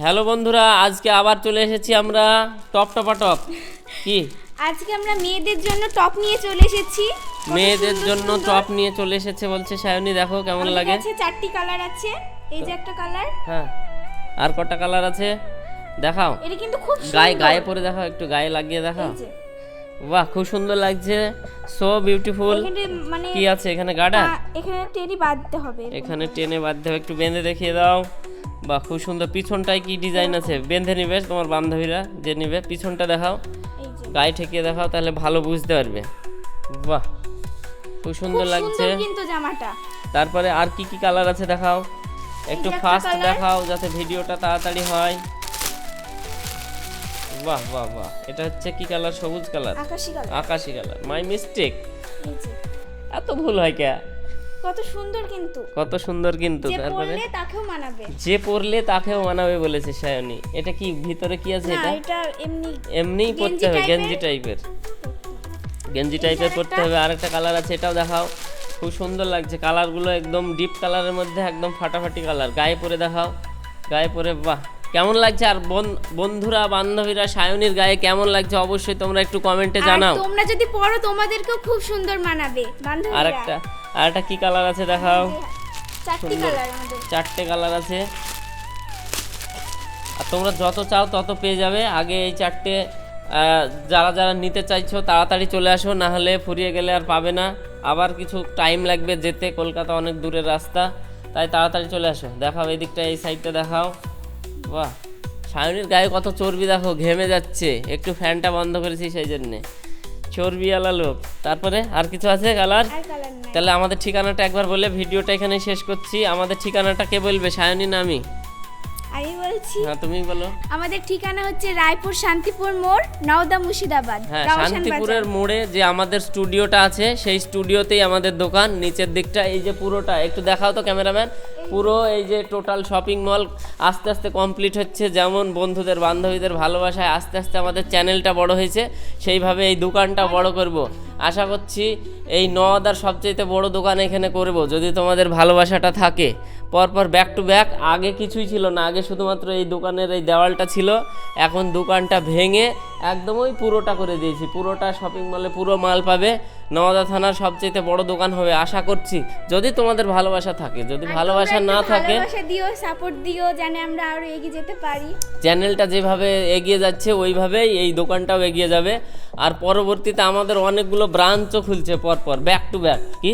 Hello বন্ধুরা আজকে আবার চলে এসেছি আমরা টপ টপা টপ কি? আজকে আমরা মেয়েদের জন্য টপ নিয়ে চলে এসেছি। মেয়েদের জন্য টপ নিয়ে চলে এসেছে বলছে সায়নী দেখো কেমন লাগে। কাছে চারটি কালার আছে। এই যে একটা কালার। হ্যাঁ আর কটা কালার আছে? দেখাও। এটা কিন্তু খুব গায়ে গায়ে পরে দেখাও একটু গায়ে লাগিয়ে দেখাও। বাহ খুব সুন্দর লাগছে। সো বিউটিফুল মানে কি আছে এখানে গার্ডার? এখানে টেরি বাঁধতে হবে এখানে টেনে বাঁধতে হবে একটু বেঁধে দেখিয়ে দাও। বাহ খুব সুন্দর পিছনটায় কি ডিজাইন আছে? বেঁধে নিবে তোমার বান্ধবীরা যে নিবে। পিছনটা দেখাও। গায়ে ঠেকিয়ে দেখাও তাহলে ভালো বুঝতে পারবে। বাহ! খুব সুন্দর লাগছে। কিন্তু জামাটা। তারপরে আর কি কি কালার আছে দেখাও? একটু ফাস্ট দেখাও যাতে ভিডিওটা তাড়াতাড়ি হয়। বাহ বাহ বাহ! এটা হচ্ছে কি কালার সবুজ কালার আকাশি কালার আকাশি কালার মাই মিস্টেক এত ভুল হয় কে? কত সুন্দর কিন্তু। কত সুন্দর কিন্তু তারপরে পরলে তাকেও মানাবে। যে পরলে তাকেও মানাবে বলেছে সায়নী। এটা কি ভিতরে কি আছে এটা? এটা এমনি এমনিই পরতে হবে গেঞ্জি টাইপের গেঞ্জি টাইপের পরতে হবে আরেকটা কালার আছে এটাও দেখাও। খুব সুন্দর লাগছে কালারগুলো একদম ডিপ কালারের মধ্যে একদম ফাটাফাটি কালার গায়ে পরে দেখাও গায়ে পরে বাহ! কেমন লাগছে? আর বন- বন্ধুরা বান্ধবীরা সায়নীর গায়ে কেমন লাগছে? অবশ্যই তোমরা একটু কমেন্টে জানাও। তোমরা যদি পরো তোমাদেরকেও খুব সুন্দর মানাবে বান্ধবীরা। আর একটা আর একটা কি কালার আছে দেখাও? চারটি। কালার আমাদের। চারটে কালার আছে। আর তোমরা যত চাও তত পেয়ে যাবে। আগে এই চারটে যারা যারা নিতে চাইছো তাড়াতাড়ি চলে আসো না হলে ফুরিয়ে গেলে আর পাবে না। আবার কিছু টাইম লাগবে যেতে কলকাতা অনেক দূরের রাস্তা। তাই তাড়াতাড়ি চলে আসো। দেখাও এই দিকটা এই সাইডটা দেখাও। বাহ। সায়নির গায়ে কত চর্বি দেখো ঘেমে যাচ্ছে। একটু ফ্যানটা বন্ধ করেছি সেই জন্যে। চর্বিওয়ালা লোক। তারপরে আর কিছু আছে কালার? তাহলে আমাদের ঠিকানাটা একবার বলে ভিডিওটা এখানে শেষ করছি। আমাদের ঠিকানাটা কে বলবে? সায়নী না আমি আমি বলছি হ্যাঁ তুমি বলো। আমাদের ঠিকানা হচ্ছে রায়পুর শান্তিপুর মোড় নওদা মুর্শিদাবাদ হ্যাঁ শান্তিপুরের মোড়ে যে আমাদের স্টুডিওটা আছে সেই স্টুডিওতেই আমাদের দোকান নিচের দিকটা এই যে পুরোটা একটু দেখাও তো ক্যামেরাম্যান। পুরো এই যে টোটাল শপিং মল আস্তে আস্তে কমপ্লিট হচ্ছে যেমন বন্ধুদের বান্ধবীদের ভালোবাসায় আস্তে আস্তে আমাদের চ্যানেলটা বড় হয়েছে সেইভাবে এই দোকানটা বড় করব। আশা করছি এই নওয়াদার সবচেয়ে বড় দোকান এখানে করব যদি তোমাদের ভালোবাসাটা থাকে। পরপর ব্যাক টু ব্যাক আগে কিছুই ছিল না। আগে শুধুমাত্র এই দোকানের এই দেওয়ালটা ছিল। এখন দোকানটা ভেঙে একদম ওই পুরোটা করে দিয়েছি। পুরোটা শপিং মলে পুরো মাল পাবে। নওদা থানার সবচেয়ে বড় দোকান হবে আশা করছি। যদি তোমাদের ভালোবাসা থাকে যদি ভালোবাসা না থাকে দিও সাপোর্ট দিও যেন আমরা আরও এগিয়ে যেতে পারি। চ্যানেলটা যেভাবে এগিয়ে যাচ্ছে ওইভাবেই এই দোকানটাও এগিয়ে যাবে। আর পরবর্তীতে আমাদের অনেকগুলো ব্রাঞ্চও খুলছে পরপর ব্যাক টু ব্যাক কি?